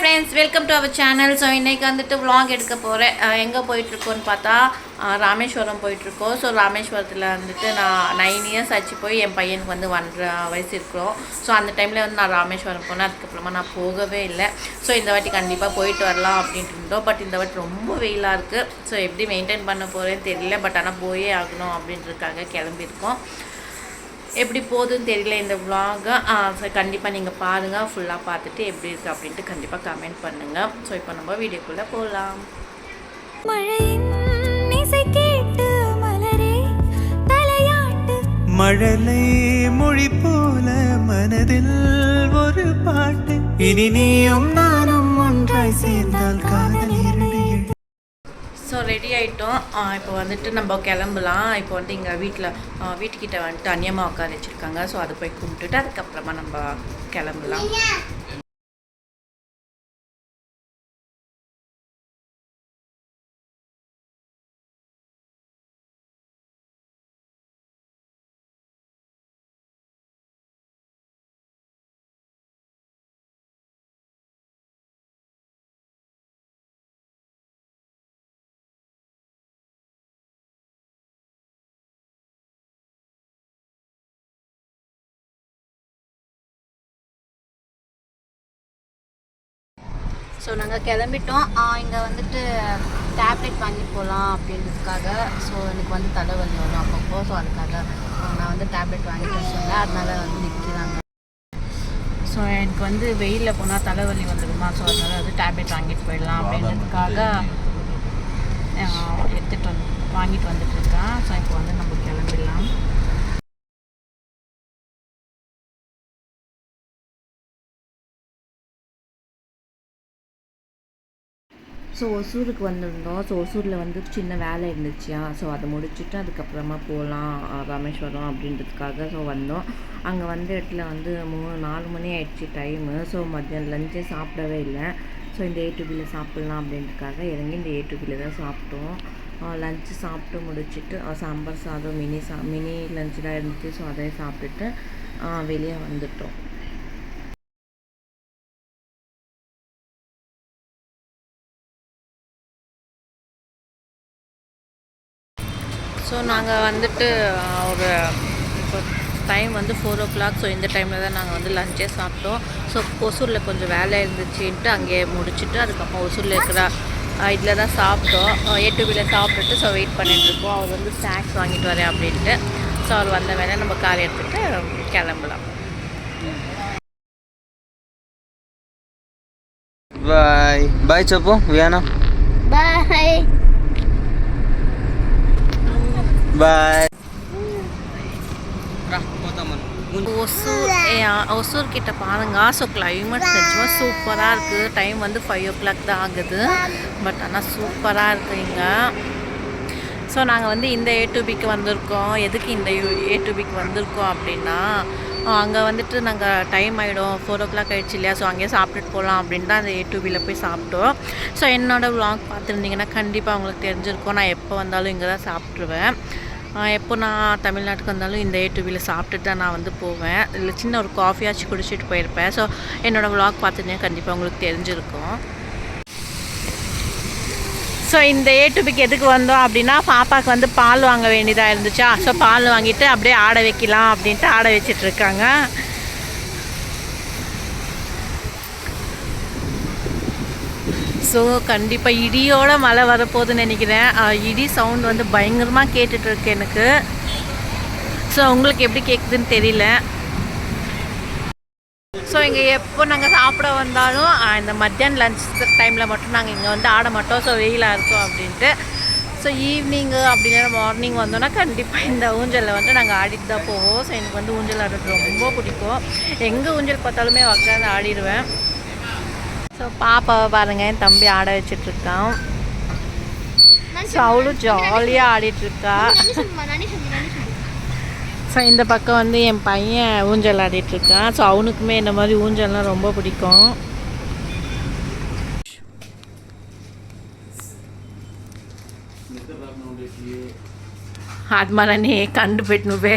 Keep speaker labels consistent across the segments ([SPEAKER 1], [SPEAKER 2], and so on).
[SPEAKER 1] Friends welcome to our channel so இன்றைக்கி வந்துட்டு விலாங் எடுக்க போகிறேன் எங்கே போயிட்டுருக்கோன்னு பார்த்தா ராமேஸ்வரம் போயிட்டுருக்கோம். ஸோ ராமேஸ்வரத்தில் வந்துட்டு நான் நைன் இயர்ஸ் ஆச்சு போய் என் பையனுக்கு வந்து ஒன்றரை வயசு இருக்கிறோம். ஸோ அந்த டைமில் வந்து நான் ராமேஸ்வரம் போனேன். அதுக்கப்புறமா நான் போகவே இல்லை. ஸோ இந்த வாட்டி கண்டிப்பாக போயிட்டு வரலாம் அப்படின்ட்டு இருந்தோம். பட் இந்த வாட்டி ரொம்ப வெயிலாக இருக்குது ஸோ எப்படி மெயின்டைன் பண்ண போகிறேன்னு தெரியல. பட் ஆனால் போயே ஆகணும் அப்படின்றதுக்காக கிளம்பியிருக்கோம். எப்படி போகுதுன்னு தெரியல இந்த vlog ஸோ கண்டிப்பாக நீங்கள் பாருங்கள் ஃபுல்லாக பார்த்துட்டு எப்படி இருக்குது அப்படின்ட்டு கண்டிப்பாக கமெண்ட் பண்ணுங்கள் ஸோ இப்போ நம்ம வீடியோக்குள்ளே போகலாம்
[SPEAKER 2] மழையின் இசை கேட்டு மலரே தலையாட்டு.
[SPEAKER 3] மழலை மொழி போல மனதில் ஒரு பாட்டு. இனி நீயும் நானும் ஒன்றாய் சேர்ந்தால் காதல். இரண்டு எழு-
[SPEAKER 1] ஸோ ரெடி ஆகிட்டோம் இப்போ வந்துட்டு நம்ம கிளம்பலாம். இப்போ வந்து இங்கே வீட்டில் வீட்டுக்கிட்ட வந்துட்டு அந்நியமாக உட்கார வச்சுருக்காங்க. ஸோ அதை போய் கும்பிட்டுட்டு அதுக்கப்புறமா நம்ம கிளம்பலாம். ஸோ நாங்கள் கிளம்பிட்டோம். இங்கே வந்துட்டு டேப்லெட் வாங்கிட்டு போகலாம் அப்படின்றதுக்காக. ஸோ எனக்கு வந்து தலைவலி வரும் அப்பப்போ. ஸோ அதுக்காக நான் வந்து டேப்லெட் வாங்கிட்டு சொன்னேன். அதனால் வந்து நிற்கிறாங்க ஸோ எனக்கு வந்து வெயிலில் போனால் தலைவலி வந்துடுமா ஸோ அதனால் வந்து டேப்லெட் வாங்கிட்டு போயிடலாம் அப்படின்றதுக்காக எடுத்துகிட்டு வந்து வாங்கிட்டு வந்துட்டு இருக்கேன். ஸோ இப்போ வந்து நம்ம கிளம்பிடலாம். ஸோ ஒசூருக்கு வந்திருந்தோம். ஸோ ஒசூரில் வந்து சின்ன வேலை இருந்துச்சியா. ஸோ அதை முடிச்சுட்டு அதுக்கப்புறமா போகலாம் ராமேஸ்வரம் அப்படின்றதுக்காக ஸோ வந்தோம். அங்கே வந்த இடத்துல வந்து மூணு நாலு மணி ஆயிடுச்சு டைமு ஸோ மத்தியானம் லஞ்சே சாப்பிடவே இல்லை. ஸோ இந்த ஏ பியில் சாப்பிட்லாம் அப்படின்றதுக்காக இறங்கி இந்த ஏ பியில் தான் சாப்பிட்டோம். லஞ்சு சாப்பிட்டு முடிச்சுட்டு சாம்பார் சாதம் மினி சா மினி லஞ்சு தான் இருந்துச்சு. ஸோ அதை சாப்பிட்டுட்டு வெளியே வந்துட்டோம். நாங்கள் வந்துட்டு ஒரு டைம் வந்து ஃபோர் ஓ கிளாக் ஸோ இந்த டைமில் தான் நாங்கள் வந்து லஞ்சே சாப்பிட்டோம். ஸோ ஒசூரில் கொஞ்சம் வேலை இருந்துச்சுன்ட்டு அங்கேயே முடிச்சுட்டு அதுக்கப்புறம் ஒசூரில் இருக்கிற இதில் தான் சாப்பிட்டோம். எட்டு வீட்டில் சாப்பிட்டுட்டு ஸோ வெயிட் பண்ணிகிட்ருக்கோம் அவர் வந்து ஸ்நாக்ஸ் வாங்கிட்டு வரேன் அப்படின்ட்டு. ஸோ அவர் வந்த வேலை நம்ம கார் எடுத்துகிட்டு கிளம்பலாம்.
[SPEAKER 4] பாய் பாய் சப்போ
[SPEAKER 2] வேணாம்
[SPEAKER 4] బాయ్
[SPEAKER 1] ஒசூர் ஏ, ஒசூர் கிட்ட பாருங்க ஸோ கிளைமேட் நிஜமாக சூப்பராக இருக்குது டைம் வந்து ஃபைவ் ஓ கிளாக் தான் ஆகுது பட் ஆனால் சூப்பராக இருக்குது இங்கே. ஸோ நாங்கள் வந்து இந்த ஏ டு பிக்கு வந்திருக்கோம். எதுக்கு இந்த ஏ டு பிக்கு வந்திருக்கோம் அப்படின்னா அங்கே வந்துட்டு நாங்கள் டைம் ஆகிடும் ஃபோர் ஓ கிளாக் ஆகிடுச்சு இல்லையா? ஸோ அங்கேயே சாப்பிட்டுட்டு போகலாம் அப்படின்னு தான் அந்த ஏ டு பியில் போய் சாப்பிட்டோம். ஸோ என்னோடய vlog பார்த்துருந்தீங்கன்னா கண்டிப்பாக உங்களுக்கு தெரிஞ்சிருக்கும். நான் எப்போ வந்தாலும் இங்கே தான் சாப்பிட்ருவேன் எப்போ நான் தமிழ்நாட்டுக்கு வந்தாலும் இந்த ஏ டூவியில் சாப்பிட்டுட்டு தான் நான் வந்து போவேன். இல்லை சின்ன ஒரு காஃபியாச்சும் குடிச்சிட்டு போயிருப்பேன். ஸோ என்னோடய vlog பார்த்துருந்தீங்கன்னா கண்டிப்பாக உங்களுக்கு தெரிஞ்சிருக்கும். ஸோ இந்த ஏ டூபிக்கு எதுக்கு வந்தோம் அப்படின்னா பாப்பாவுக்கு வந்து பால் வாங்க வேண்டியதாக இருந்துச்சா? ஸோ பால் வாங்கிட்டு அப்படியே ஆட வைக்கலாம் அப்படின்ட்டு ஆட வச்சிட்டு இருக்காங்க ஸோ கண்டிப்பாக இடியோட மழை வரப்போகுதுன்னு நினைக்கிறேன். இடி சவுண்ட் வந்து பயங்கரமாக கேட்டுட்ருக்கு எனக்கு. ஸோ உங்களுக்கு எப்படி கேட்குதுன்னு தெரியல. ஸோ இங்கே எப்போ நாங்கள் சாப்பிட வந்தாலும் இந்த மத்தியானம் லஞ்ச் டைமில் மட்டும் நாங்கள் இங்கே வந்து ஆட மாட்டோம். ஸோ வெயிலாக இருக்கும் அப்படின்ட்டு. ஸோ ஈவினிங்கு அப்படின்னா மார்னிங் வந்தோன்னா கண்டிப்பாக இந்த ஊஞ்சலில் வந்து நாங்கள் ஆடிட்டு தான் போவோம். ஸோ எனக்கு வந்து ஊஞ்சல் ஆடுறது ரொம்ப பிடிக்கும். எங்கே ஊஞ்சல் பார்த்தாலுமே உட்காந்து ஆடிடுவேன் ஸோ பாப்பாவை பாருங்க என் தம்பி ஆட வச்சிட்ருக்கான் ஸோ அவளும் ஜாலியாக ஆடிட்டுருக்கா ஸோ இந்த பக்கம் வந்து என் பையன் ஊஞ்சல் ஆடிட்டுருக்கான் ஸோ அவனுக்குமே இந்த மாதிரி ஊஞ்சல்லாம் ரொம்ப பிடிக்கும் ఆత్మలని కండు పెట్టి నువ్వే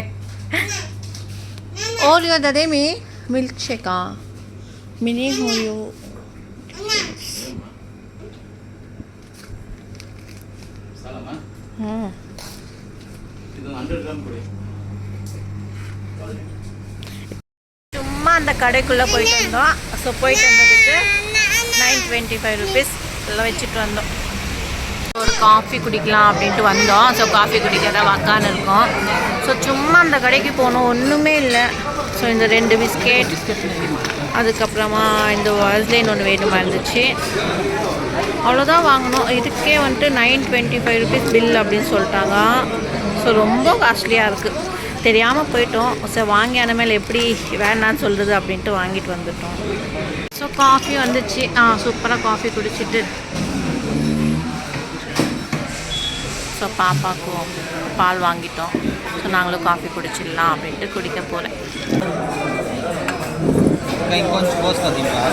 [SPEAKER 1] ఓరియో దదేమి మిల్క్ షేకా మినీ ఓరియో சும்மா அந்த கடைக்குள்ள போயிட்டு வந்தோம். ஸோ போயிட்டு வந்ததுக்கு நைன் டுவெண்ட்டி ஃபைவ் ருபீஸ் எல்லாம் வச்சுட்டு வந்தோம். ஒரு காஃபி குடிக்கலாம் அப்படின்ட்டு வந்தோம். ஸோ காஃபி குடிக்கிறதா வக்கான்னு இருக்கோம். ஸோ சும்மா அந்த கடைக்கு போனோம் ஒன்றுமே இல்லை. ஸோ இந்த ரெண்டு பிஸ்கெட் அதுக்கப்புறமா இந்த வாஸ்லைன் ஒன்று வேணுமா இருந்துச்சு. அவ்வளோதான் வாங்கினோம் இதுக்கே வந்துட்டு nine twenty five rupees bill அப்படின்னு சொல்லிட்டாங்க. ஸோ ரொம்ப காஸ்ட்லியாக இருக்குது தெரியாமல் போயிட்டோம். சரி வாங்கி அனுமேல் எப்படி வேணான்னு சொல்கிறது அப்படின்ட்டு வாங்கிட்டு வந்துட்டோம். ஸோ காஃபி வந்துச்சு. ஆ சூப்பராக காஃபி குடிச்சிட்டு. ஸோ பாப்பாக்கும் பால் வாங்கிட்டோம். ஸோ நாங்களும் காஃபி குடிச்சிடலாம் அப்படின்ட்டு குடிக்க போகிறேன்
[SPEAKER 4] ఇంకొంచెం పోసుకోదీంకా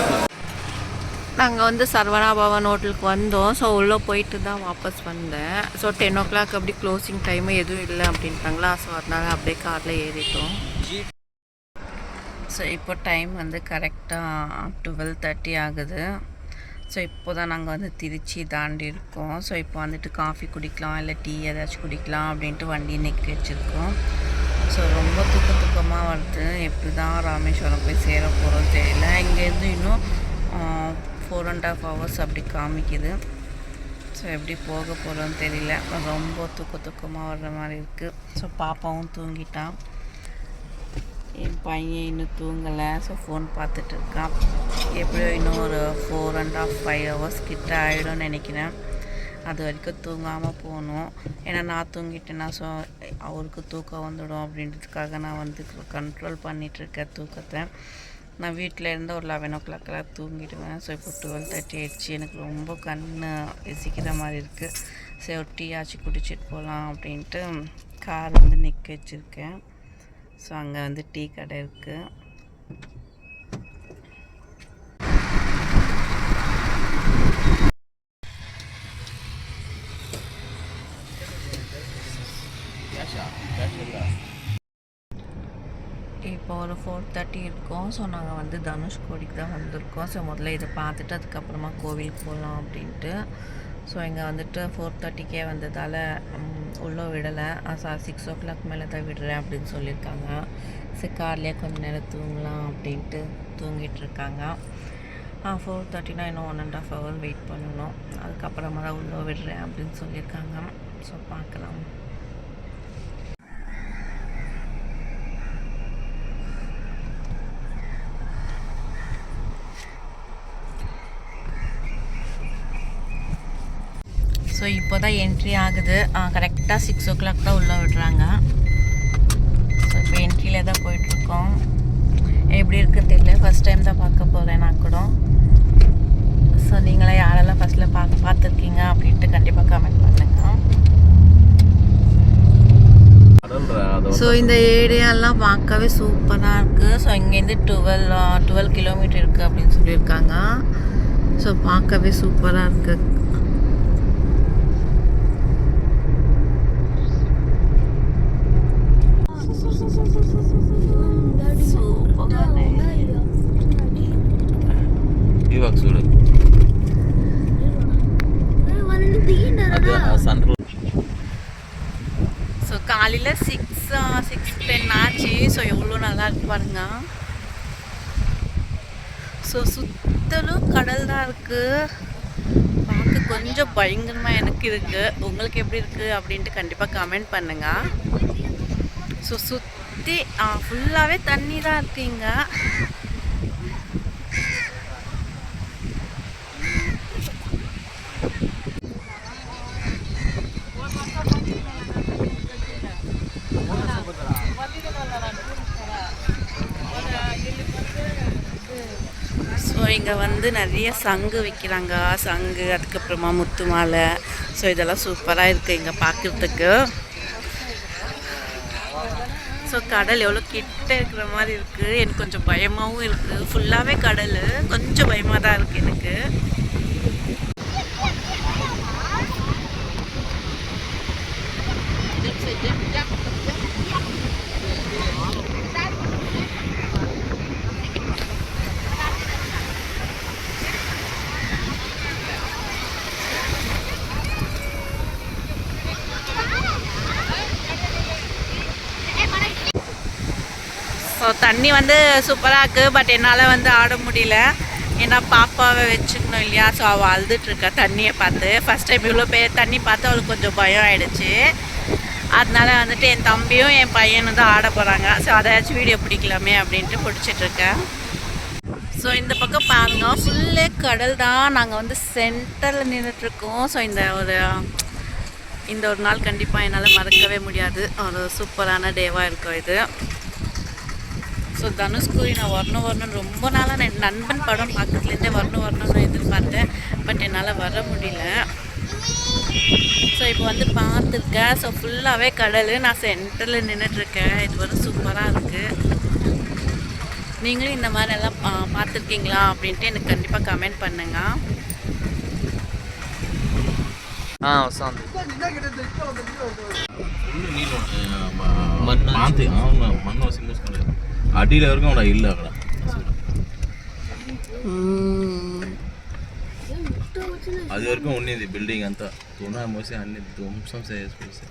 [SPEAKER 1] நாங்கள் வந்து சரவணா பவன் ஹோட்டலுக்கு வந்தோம் ஸோ உள்ளே போயிட்டு தான் வாபஸ் வந்தேன் ஸோ டென் ஓ கிளாக் அப்படி க்ளோசிங் டைமு எதுவும் இல்லை அப்படின்ட்டாங்களா ஸோ அதனால் அப்படியே காரில் ஏறிட்டோம் ஸோ இப்போ டைம் வந்து கரெக்டாக டுவெல் தேர்ட்டி ஆகுது ஸோ இப்போ தான் நாங்கள் வந்து திருச்சி தாண்டி இருக்கோம் ஸோ இப்போ வந்துட்டு காஃபி குடிக்கலாம் இல்லை டீ ஏதாச்சும் குடிக்கலாம் அப்படின்ட்டு வண்டி நிற்க வச்சுருக்கோம் ஸோ ரொம்ப தூக்க தூக்கமாக வருது எப்படி தான் ராமேஸ்வரம் போய் சேர போகிறோம் தெரியல. இங்கேருந்து இன்னும் ஃபோர் அண்ட் ஆஃப் ஹவர்ஸ் அப்படி காமிக்குது. ஸோ எப்படி போக போகிறோன்னு தெரியல. ரொம்ப தூக்க தூக்கமாக வர்ற மாதிரி இருக்குது ஸோ பாப்பாவும் தூங்கிட்டான் என் பையன் இன்னும் தூங்கலை. ஸோ ஃபோன் பார்த்துட்டு இருக்கான். எப்படியோ இன்னும் ஒரு four and half five hours கிட்ட ஆகிடும்னு நினைக்கிறேன். அது வரைக்கும் தூங்காமல் போகணும். ஏன்னா நான் தூங்கிட்டேன்னா ஸோ அவருக்கு தூக்கம் வந்துடும் அப்படின்றதுக்காக நான் வந்து கண்ட்ரோல் பண்ணிகிட்ருக்கேன் தூக்கத்தை. நான் வீட்டில் இருந்து ஒரு லெவன் ஓ கிளாக்கெல்லாம் தூங்கிடுவேன். ஸோ இப்போ டுவெல் தேர்ட்டி ஆயிடுச்சு. எனக்கு ரொம்ப கண் எசிக்கிற மாதிரி இருக்குது சரி ஒரு டீ ஆச்சு குடிச்சிட்டு போகலாம் அப்படின்ட்டு கார் வந்து நிற்க வச்சுருக்கேன். ஸோ அங்கே வந்து டீ கடை இருக்குது இப்போ ஒரு ஃபோர் இருக்கோம். ஸோ நாங்கள் வந்து தனுஷ்கோடிக்கு தான் வந்திருக்கோம். ஸோ முதல்ல இதை பார்த்துட்டு அதுக்கப்புறமா கோவிலுக்கு போகலாம் அப்படின்ட்டு. ஸோ இங்கே வந்துட்டு ஃபோர் தேர்ட்டிக்கே வந்ததால் உள்ளே விடலை. சார் சிக்ஸ் ஓ கிளாக் மேலே தான் விடுறேன் அப்படின்னு சொல்லியிருக்காங்க. சரி கார்லேயே கொஞ்சம் நேரம் தூங்கலாம் அப்படின்ட்டு தூங்கிட்டு இருக்காங்க. ஃபோர் தேர்ட்டினா இன்னும் one and half hour wait பண்ணணும். அதுக்கப்புறமா தான் உள்ளே விடுறேன் அப்படின்னு சொல்லியிருக்காங்க. ஸோ பார்க்கலாம். ஸோ இப்போ தான் என்ட்ரி ஆகுது கரெக்டாக சிக்ஸ் ஓ கிளாக் தான் உள்ளே விடுறாங்க. ஸோ இப்போ என்ட்ரியில் தான் போயிட்டுருக்கோம். எப்படி இருக்குன்னு தெரியல. ஃபஸ்ட் டைம் தான் பார்க்க போகிறேன் நான் கூட. ஸோ நீங்களே யாரெல்லாம் ஃபஸ்ட்டில் பார்க்க பார்த்துருக்கீங்க அப்படின்ட்டு கண்டிப்பாக கமெண்ட் பண்ணுங்க. ஸோ இந்த ஏரியாலாம் பார்க்கவே சூப்பராக இருக்குது ஸோ இங்கேருந்து டுவெல் டுவெல் கிலோமீட்டர் இருக்குது அப்படின்னு சொல்லியிருக்காங்க. ஸோ பார்க்கவே சூப்பராக இருக்குது கடல் தான் இருக்குது பார்க்க கொஞ்சம் பயங்கரமாக எனக்கு இருக்குது உங்களுக்கு எப்படி இருக்குது அப்படின்ட்டு கண்டிப்பாக கமெண்ட் பண்ணுங்க. ஸோ சுற்றி ஃபுல்லாகவே தண்ணி தான் இருக்குங்க. இங்கே வந்து நிறைய சங்கு விற்கிறாங்க சங்கு அதுக்கப்புறமா முத்து மாலை. ஸோ இதெல்லாம் சூப்பராக இருக்குது இங்கே பார்க்குறதுக்கு ஸோ கடல் எவ்வளோ கிட்ட இருக்கிற மாதிரி இருக்குது எனக்கு கொஞ்சம் பயமாகவும் இருக்குது ஃபுல்லாகவே கடல். கொஞ்சம் பயமாக தான் இருக்குது எனக்கு. தண்ணி வந்து சூப்பராக இருக்குது பட் என்னால் வந்து ஆட முடியல. ஏன்னா பாப்பாவை வச்சுக்கணும் இல்லையா? ஸோ அவள் அழுதுட்ருக்கா தண்ணியை பார்த்து. ஃபஸ்ட் டைம் இவ்வளோ பேர் தண்ணி பார்த்து அவளுக்கு கொஞ்சம் பயம் ஆயிடுச்சு. அதனால வந்துட்டு என் தம்பியும் என் பையனும் தான் ஆட போகிறாங்க ஸோ அதாச்சும் வீடியோ பிடிக்கலாமே அப்படின்ட்டு பிடிச்சிட்ருக்கேன் ஸோ இந்த பக்கம் பாருங்க. ஃபுல்லே கடல் தான் நாங்கள் வந்து சென்டரில் நின்றுட்டுருக்கோம் ஸோ இந்த ஒரு இந்த ஒரு நாள் கண்டிப்பாக என்னால் மறக்கவே முடியாது. ஒரு சூப்பரான டேவாக இருக்கும் இது. ஸோ தனுஷ்கோரி நான் வரணும் வரணும்னு ரொம்ப நாளாக நான் நண்பன் படம் பக்கத்துலேருந்தே வரணும் வரணும்னு எதிர்பார்த்தேன். பட் என்னால் வர முடியல. ஸோ இப்போ வந்து பார்த்துருக்கேன் ஸோ ஃபுல்லாகவே கடல். நான் சென்டரில் நின்றுட்டுருக்கேன் இது வந்து சூப்பராக இருக்குது நீங்களும் இந்த மாதிரி எல்லாம் பார்த்துருக்கீங்களா அப்படின்ட்டு எனக்கு கண்டிப்பாக கமெண்ட் பண்ணுங்க.
[SPEAKER 4] ஆ
[SPEAKER 5] சாந்தி సింగేసుకోలేదు అడ్డీలు ఎవరికి కూడా ఇల్లు అక్కడ అది వరకు ఉండింది బిల్డింగ్ అంతా తునా మోసి అన్ని ధ్వంసం చేసేసి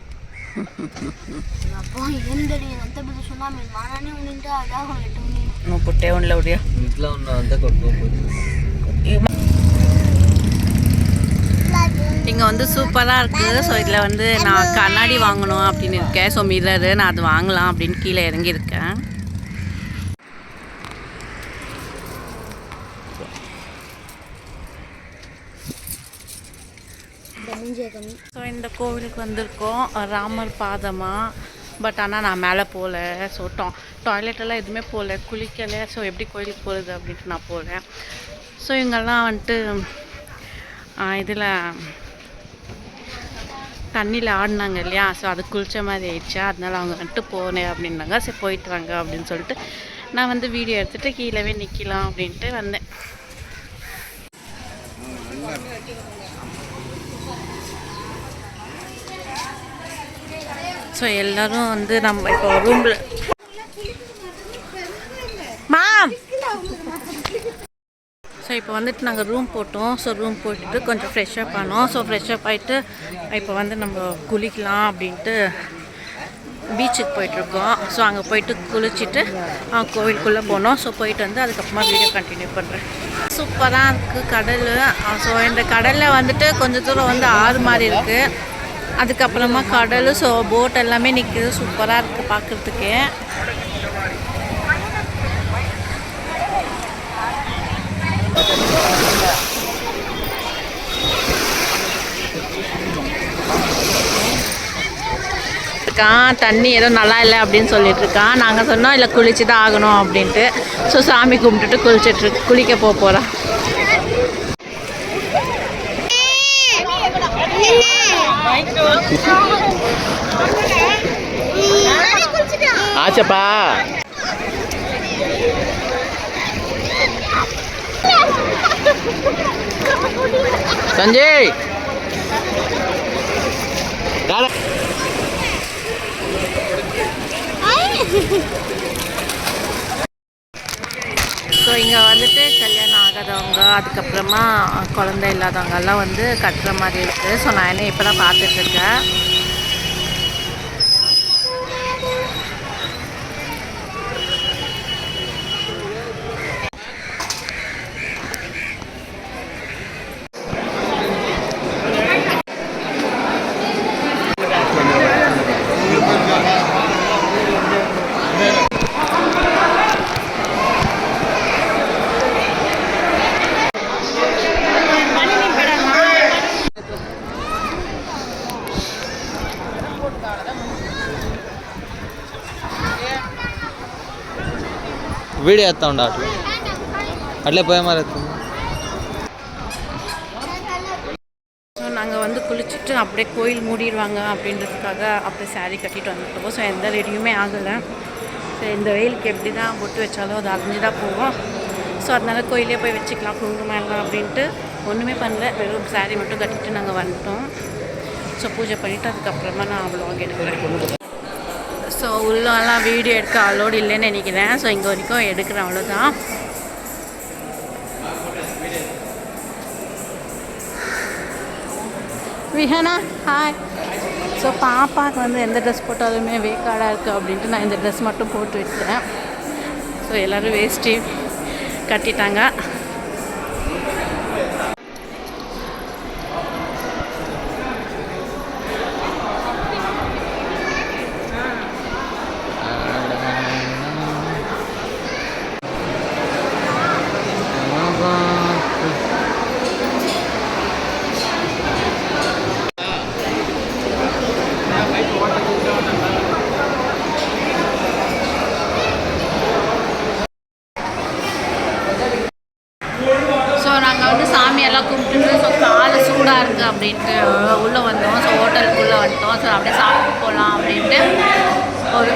[SPEAKER 2] అబ్బా ఏంటది ఎంత పెద్ద సునామీ మానానే ఉండింటే అదాగం ఎట్టు ఉంది
[SPEAKER 1] నువ్వు పుట్టే ఉండలే ఉడియా
[SPEAKER 4] ఇంట్లో ఉన్నదంతా కొట్టుకోపోతుంది
[SPEAKER 1] இங்கே வந்து சூப்பராக இருக்குது ஸோ இதில் வந்து நான் கண்ணாடி வாங்கணும் அப்படின்னு இருக்கேன் ஸோ மிரரு நான் அது வாங்கலாம் அப்படின்னு கீழே இறங்கியிருக்கேன் இந்த கோவிலுக்கு வந்திருக்கோம். ராமர் பாதமாக பட் ஆனால் நான் மேலே போகல ஸோ டா டாய்லெட்டெல்லாம் எதுவுமே போகல குளிக்கலை. ஸோ எப்படி கோயிலுக்கு போகிறது அப்படின்ட்டு நான் போகிறேன் ஸோ இவங்கெல்லாம் வந்துட்டு இதில் தண்ணியில் ஆடினாங்க இல்லையா? ஸோ அது குளிச்ச மாதிரி ஆயிடுச்சா. அதனால அவங்க வந்துட்டு போனேன் அப்படின்னாங்க. சரி போயிட்டு வாங்க அப்படின்னு சொல்லிட்டு நான் வந்து வீடியோ எடுத்துகிட்டு கீழே நிற்கலாம் அப்படின்ட்டு வந்தேன். ஸோ எல்லாரும் வந்து நம்ம இப்போ ரூமில் மாம் ஸோ இப்போ வந்துட்டு நாங்கள் ரூம் போட்டோம். ஸோ ரூம் போட்டுட்டு கொஞ்சம் ஃப்ரெஷ்ஷப் ஆனோம். ஸோ ஃப்ரெஷ்ஷப் ஆகிட்டு இப்போ வந்து நம்ம குளிக்கலாம் அப்படின்ட்டு பீச்சுக்கு போயிட்டுருக்கோம். ஸோ அங்கே போயிட்டு குளிச்சுட்டு கோவிலுக்குள்ளே போனோம். ஸோ போயிட்டு வந்து அதுக்கப்புறமா வீடியோ கண்டினியூ பண்ணுறேன் சூப்பராக இருக்குது கடல். ஸோ இந்த கடலில் வந்துட்டு கொஞ்சம் தூரம் வந்து ஆறு மாதிரி இருக்குது அதுக்கப்புறமா கடல் ஸோ போட் எல்லாமே நிற்கிது சூப்பராக இருக்குது பார்க்குறதுக்கு இருக்கான் தண்ணி ஏதோ நல்லா இல்லை அப்படின்னு சொல்லிட்டு இருக்கான் நாங்கள் சொன்னோம் இல்லை குளிச்சு தான் ஆகணும் அப்படின்ட்டு. ஸோ சாமி கும்பிட்டுட்டு குளிச்சிட்டு குளிக்க போக
[SPEAKER 4] போகிறான்
[SPEAKER 1] Aja pak. Santi. Kalo. ஆகாதவங்க அதுக்கப்புறமா குழந்தை இல்லாதவங்கெல்லாம் வந்து கட்டுற மாதிரி இருக்குது ஸோ நான் என்ன இப்போ தான் பார்த்துட்ருக்கேன்
[SPEAKER 4] వీడియో ఎత్తా ఉండ అట్లా అట్లే పోయే మరి ఎత్తా
[SPEAKER 1] ஸோ நாங்கள் வந்து குளிச்சுட்டு அப்படியே கோயில் மூடிடுவாங்க அப்படின்றதுக்காக அப்படியே saree கட்டிட்டு வந்துட்டோம் ஸோ எந்த ரெடியுமே ஆகலை சரி இந்த வெயிலுக்கு எப்படி தான் பொட்டு வச்சாலும் அது அரைஞ்சு தான் போகும் ஸோ அதனால கோயிலே போய் வச்சுக்கலாம் குங்குமம் எல்லாம் அப்படின்ட்டு ஒன்றுமே பண்ணல வெறும் saree மட்டும் கட்டிட்டு நாங்கள் வந்துட்டோம் ஸோ பூஜை பண்ணிவிட்டு அதுக்கப்புறமா நான் அவ்வளோ எடுக்கிறேன் ஸோ உள்ளெல்லாம் வீடியோ எடுக்க அலோடு இல்லைன்னு நினைக்கிறேன். ஸோ இங்கே வரைக்கும் எடுக்கிறேன் அவ்வளோதான் விஹனா ஹாய் ஸோ பாப்பாவுக்கு வந்து எந்த ட்ரெஸ் போட்டாலுமே வேக்காடாக இருக்குது அப்படின்ட்டு நான் இந்த ட்ரெஸ் மட்டும் போட்டு விட்டேன் ஸோ எல்லோரும் வேஸ்ட்டி கட்டிட்டாங்க ஸோ நாங்கள் வந்து சாமியெல்லாம் கும்பிட்டுட்டு ஸோ காலை சூடாக இருக்குது அப்படின்ட்டு உள்ளே வந்தோம் ஸோ ஹோட்டலுக்குள்ளே வந்துட்டோம் ஸோ அப்படியே சாப்பிட்டு போகலாம் அப்படின்ட்டு ஒரு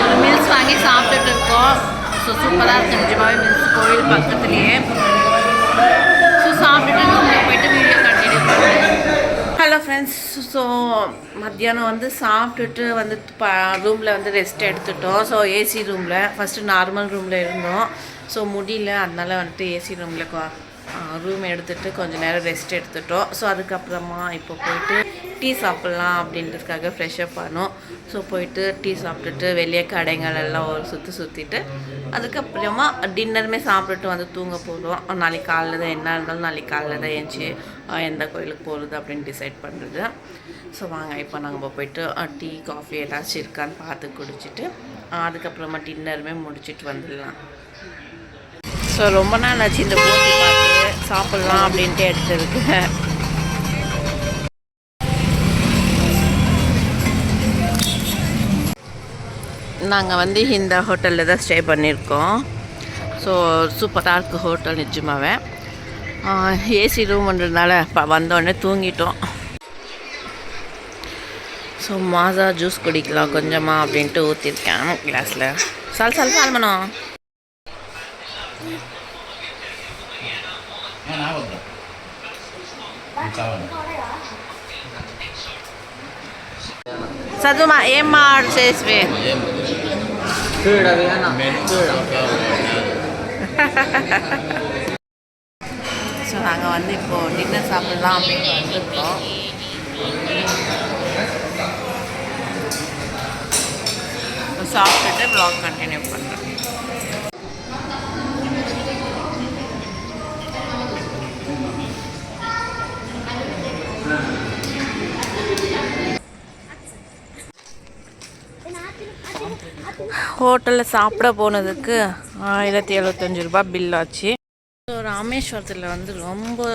[SPEAKER 1] ஒரு மீல்ஸ் வாங்கி சாப்பிட்டுட்டு இருக்கோம் ஸோ சூப்பராக இருக்குது நிஜமாவே மீல்ஸ் கோவில் பக்கத்துலேயே ஸோ சாப்பிட்டுட்டு உள்ளே போயிட்டு வீடியோ கண்டினியூ பண்ணுறேன் ஹலோ ஃப்ரெண்ட்ஸ் ஸோ மத்தியானம் வந்து சாப்பிட்டுட்டு வந்து ப ரூமில் வந்து ரெஸ்ட் எடுத்துட்டோம். ஸோ ஏசி ரூமில் ஃபஸ்ட்டு நார்மல் ரூமில் இருந்தோம். ஸோ முடியல. அதனால வந்துட்டு ஏசி ரூமில் ரூம் எடுத்துகிட்டு கொஞ்சம் நேரம் ரெஸ்ட் எடுத்துட்டோம். ஸோ அதுக்கப்புறமா இப்போ போயிட்டு டீ சாப்பிட்லாம் அப்படின்றதுக்காக ஃப்ரெஷ்அப் ஆனோம். ஸோ போயிட்டு டீ சாப்பிட்டுட்டு வெளியே கடைகள் எல்லாம் ஒரு சுற்றி சுற்றிட்டு அதுக்கப்புறமா டின்னருமே சாப்பிட்டுட்டு வந்து தூங்க போகிறோம் நாளைக்கு காலைல தான் என்ன இருந்தாலும் நாளைக்கு காலைல தான் ஏஞ்சி எந்த கோயிலுக்கு போகிறது அப்படின்னு டிசைட் பண்ணுறது ஸோ வாங்க இப்போ நாங்கள் போயிட்டு டீ காஃபி ஏதாச்சும் இருக்கான்னு பார்த்து குடிச்சிட்டு அதுக்கப்புறமா டின்னருமே முடிச்சிட்டு வந்துடலாம். ஸோ ரொம்ப நாள் ஆச்சு இந்த போட்டி பார்த்து சாப்பிட்லாம் அப்படின்ட்டு எடுத்துருக்கேன் நாங்கள் வந்து இந்த ஹோட்டலில் தான் ஸ்டே பண்ணியிருக்கோம் ஸோ சூப்பராக இருக்குது ஹோட்டல் நிஜமாவே. ஏசி ரூம்ன்றதுனால ப வந்தோடனே தூங்கிட்டோம். ஸோ மாசா ஜூஸ் குடிக்கலாம் கொஞ்சமாக அப்படின்ட்டு ஊற்றிருக்கேன் கிளாஸில் சால் சால் சால் பண்ணோம் చదువు ఏం ఆర్డర్ చేసివి ஸோ நாங்கள் வந்து இப்போது டின்னர் சாப்பிடலாம் அப்படின்னு வந்திருக்கோம் சாப்பிட்டுட்டு ப்ளாக் கண்டினியூ பண்ணுறேன் ஹோட்டலில் சாப்பிட போனதுக்கு ஆயிரத்தி எழுபத்தஞ்சி ரூபா பில் ஆச்சு. ஸோ ராமேஸ்வரத்தில் வந்து ரொம்ப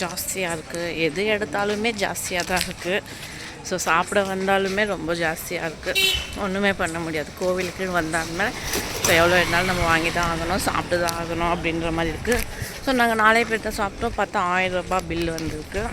[SPEAKER 1] ஜாஸ்தியாக இருக்குது எது எடுத்தாலுமே ஜாஸ்தியாக தான் இருக்குது ஸோ சாப்பிட வந்தாலுமே ரொம்ப ஜாஸ்தியாக இருக்குது ஒன்றுமே பண்ண முடியாது. கோவிலுக்கு வந்தாலுமே ஸோ எவ்வளோ இருந்தாலும் நம்ம வாங்கி தான் ஆகணும் சாப்பிட்டு தான் ஆகணும் அப்படின்ற மாதிரி இருக்குது ஸோ நாங்கள் நாலே பேர்த்த சாப்பிட்டோம். பார்த்தா ஆயிரம் ரூபாய் பில் வந்திருக்கு.